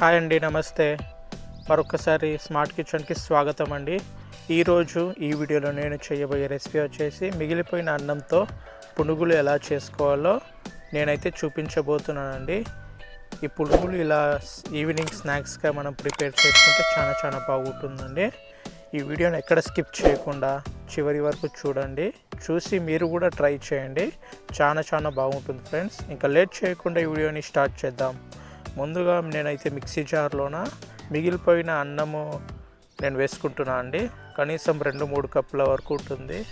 Hi అండి నమస్తే. మరొకసారి స్మార్ట్ కిచెన్కి స్వాగతం అండి. ఈరోజు ఈ వీడియోలో నేను చేయబోయే రెసిపీ వచ్చేసి మిగిలిపోయిన అన్నంతో పునుగులు ఎలా చేసుకోవాలో నేనైతే చూపించబోతున్నానండి. ఈ పునుగులు ఇలా ఈవినింగ్ స్నాక్స్గా మనం ప్రిపేర్ చేసుకుంటే చాలా చాలా బాగుంటుందండి. ఈ వీడియోని ఎక్కడ స్కిప్ చేయకుండా చివరి వరకు చూడండి. చూసి మీరు కూడా ట్రై చేయండి. చాలా చాలా బాగుంటుంది ఫ్రెండ్స్. ఇంకా లేట్ చేయకుండా ఈ వీడియోని స్టార్ట్ చేద్దాం. ముందుగా నేనైతే మిక్సీ జార్లోన మిగిలిపోయిన అన్నము నేను వేసుకుంటున్నా అండి. కనీసం రెండు మూడు కప్పుల వరకు ఉంటుంది.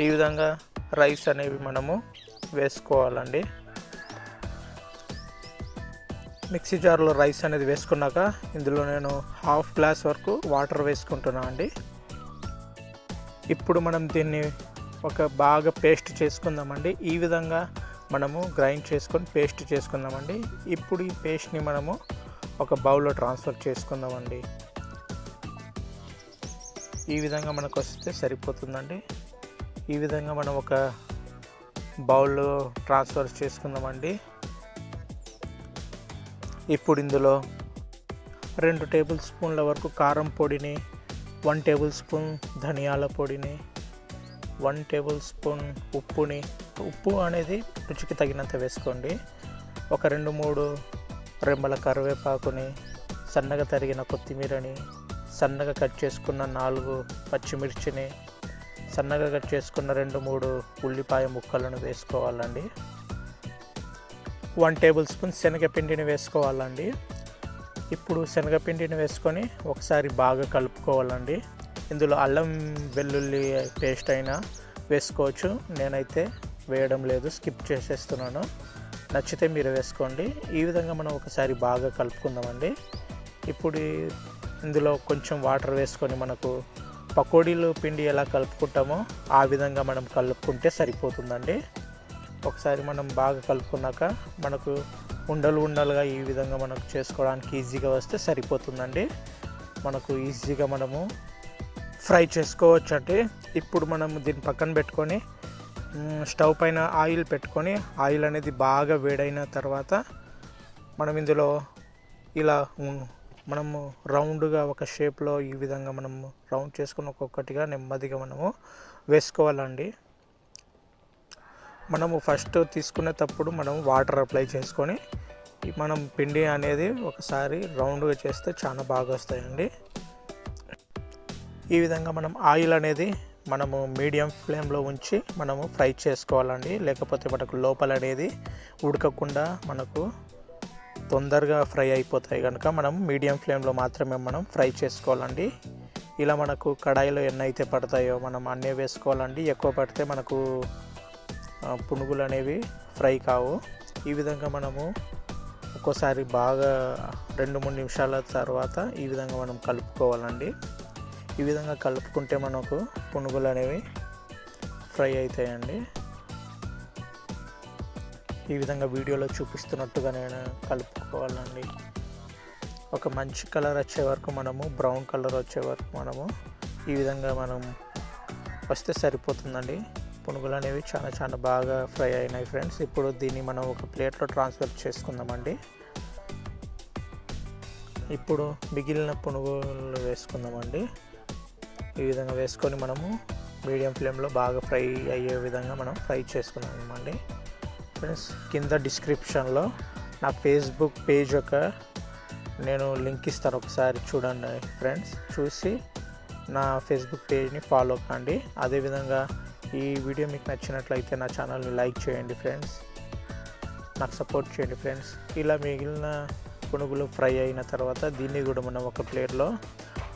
ఈ విధంగా రైస్ అనేవి మనము వేసుకోవాలండి. మిక్సీ జార్లో రైస్ అనేది వేసుకున్నాక ఇందులో నేను హాఫ్ గ్లాస్ వరకు వాటర్ వేసుకుంటున్నా అండి. ఇప్పుడు మనం దీన్ని ఒక బాగా పేస్ట్ చేసుకుందామండి. ఈ విధంగా మనము గ్రైండ్ చేసుకొని పేస్ట్ చేసుకుందామండి. ఇప్పుడు ఈ పేస్ట్ని మనము ఒక బౌల్లో ట్రాన్స్ఫర్ చేసుకుందామండి. ఈ విధంగా మనకు వస్తే సరిపోతుందండి. ఈ విధంగా మనం ఒక బౌల్లో ట్రాన్స్ఫర్ చేసుకుందామండి. ఇప్పుడు ఇందులో రెండు టేబుల్ స్పూన్ల వరకు కారం పొడిని వన్ టేబుల్ స్పూన్ ధనియాల పొడిని వన్ టేబుల్ స్పూన్ ఉప్పుని ఉప్పు అనేది రుచికి తగినంత వేసుకోండి. ఒక రెండు మూడు రెమ్మల కరివేపాకుని సన్నగా తరిగిన కొత్తిమీరని సన్నగా కట్ చేసుకున్న నాలుగు పచ్చిమిర్చిని సన్నగా కట్ చేసుకున్న రెండు మూడు ఉల్లిపాయ ముక్కలను వేసుకోవాలండి. వన్ టేబుల్ స్పూన్ శనగపిండిని వేసుకోవాలండి. ఇప్పుడు శనగపిండిని వేసుకొని ఒకసారి బాగా కలుపుకోవాలండి. ఇందులో అల్లం వెల్లుల్లి పేస్ట్ అయినా వేసుకోవచ్చు. నేనైతే వేయడం లేదు స్కిప్ చేసేస్తున్నాను. నచ్చితే మీరు వేసుకోండి. ఈ విధంగా మనం ఒకసారి బాగా కలుపుకుందామండి. ఇప్పుడు ఇందులో కొంచెం వాటర్ వేసుకొని మనకు పకోడీలు పిండి ఎలా కలుపుకుంటామో ఆ విధంగా మనం కలుపుకుంటే సరిపోతుందండి. ఒకసారి మనం బాగా కలుపుకున్నాక మనకు ఉండలు ఉండలుగా ఈ విధంగా మనకు చేసుకోవడానికి ఈజీగా వస్తే సరిపోతుందండి. మనకు ఈజీగా మనము ఫ్రై చేసుకోవచ్చు అంటే ఇప్పుడు మనం దీన్ని పక్కన పెట్టుకొని స్టవ్ పైన ఆయిల్ పెట్టుకొని ఆయిల్ అనేది బాగా వేడైన తర్వాత మనం ఇందులో ఇలా మనము రౌండ్గా ఒక షేప్లో ఈ విధంగా మనము రౌండ్ చేసుకుని ఒక్కొక్కటిగా నెమ్మదిగా మనము వేసుకోవాలండి. మనము ఫస్ట్ తీసుకునేటప్పుడు మనం వాటర్ అప్లై చేసుకొని మనం పిండి అనేది ఒకసారి రౌండ్గా చేస్తే చాలా బాగా వస్తాయండి. ఈ విధంగా మనం ఆయిల్ అనేది మనము మీడియం ఫ్లేమ్లో ఉంచి మనము ఫ్రై చేసుకోవాలండి. లేకపోతే మనకు లోపల అనేది ఉడకకుండా మనకు తొందరగా ఫ్రై అయిపోతాయి కనుక మనం మీడియం ఫ్లేమ్లో మాత్రమే మనం ఫ్రై చేసుకోవాలండి. ఇలా మనకు కడాయిలో ఎన్ని అయితే పడతాయో మనం అన్నీ వేసుకోవాలండి. ఎక్కువ పడితే మనకు పునుగులు అనేవి ఫ్రై కావు. ఈ విధంగా మనము ఒక్కోసారి బాగా రెండు మూడు నిమిషాల తర్వాత ఈ విధంగా మనం కలుపుకోవాలండి. ఈ విధంగా కలుపుకుంటే మనకు పునుగులు అనేవి ఫ్రై అవుతాయండి. ఈ విధంగా వీడియోలో చూపిస్తున్నట్టుగా నేను కలుపుకోవాలండి. ఒక మంచి కలర్ వచ్చే వరకు మనము బ్రౌన్ కలర్ వచ్చే వరకు మనము ఈ విధంగా మనం వస్తే సరిపోతుందండి. పునుగులు అనేవి చాలా చాలా బాగా ఫ్రై అయినాయి ఫ్రెండ్స్. ఇప్పుడు దీన్ని మనం ఒక ప్లేట్లో ట్రాన్స్ఫర్ చేసుకుందామండి. ఇప్పుడు మిగిలిన పునుగులు వేసుకుందామండి. ఈ విధంగా వేసుకొని మనము మీడియం ఫ్లేమ్లో బాగా ఫ్రై అయ్యే విధంగా మనం ఫ్రై చేసుకుందామండి ఫ్రెండ్స్ కింద డిస్క్రిప్షన్లో నా ఫేస్బుక్ పేజ్ యొక్క నేను లింక్ ఇస్తాను ఒకసారి చూడండి ఫ్రెండ్స్. చూసి నా ఫేస్బుక్ పేజ్ని ఫాలో కండి. అదేవిధంగా ఈ వీడియో మీకు నచ్చినట్లయితే నా ఛానల్ని లైక్ చేయండి ఫ్రెండ్స్. నాకు సపోర్ట్ చేయండి ఫ్రెండ్స్. ఇలా మిగిలిన పునుగులు ఫ్రై అయిన తర్వాత దీన్ని కూడా మనం ఒక ప్లేట్లో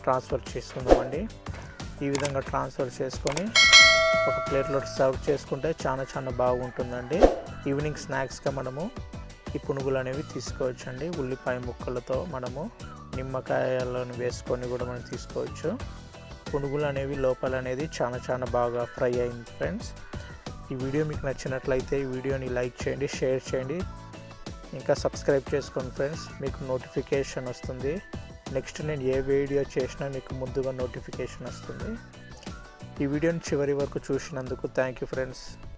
ట్రాన్స్ఫర్ చేసుకుందామండి. ఈ విధంగా ట్రాన్స్ఫర్ చేసుకొని ఒక ప్లేట్లో సర్వ్ చేసుకుంటే చాలా చాలా బాగుంటుందండి. ఈవినింగ్ స్నాక్స్గా మనము ఈ పునుగులు అనేవి తీసుకోవచ్చండి. ఉల్లిపాయ ముక్కలతో మనము నిమ్మకాయలను వేసుకొని కూడా మనం తీసుకోవచ్చు. పునుగులు అనేవి లోపల అనేది చాలా చాలా బాగా ఫ్రై అయింది ఫ్రెండ్స్. ఈ వీడియో మీకు నచ్చినట్లయితే ఈ వీడియోని లైక్ చేయండి షేర్ చేయండి. ఇంకా సబ్స్క్రైబ్ చేసుకోండి ఫ్రెండ్స్. మీకు నోటిఫికేషన్ వస్తుంది. నెక్స్ట్ నేను ఏ వీడియో చేసినా మీకు ముందుగా నోటిఫికేషన్ వస్తుంది. ఈ వీడియోని చివరి వరకు చూసినందుకు థ్యాంక్ యూ ఫ్రెండ్స్.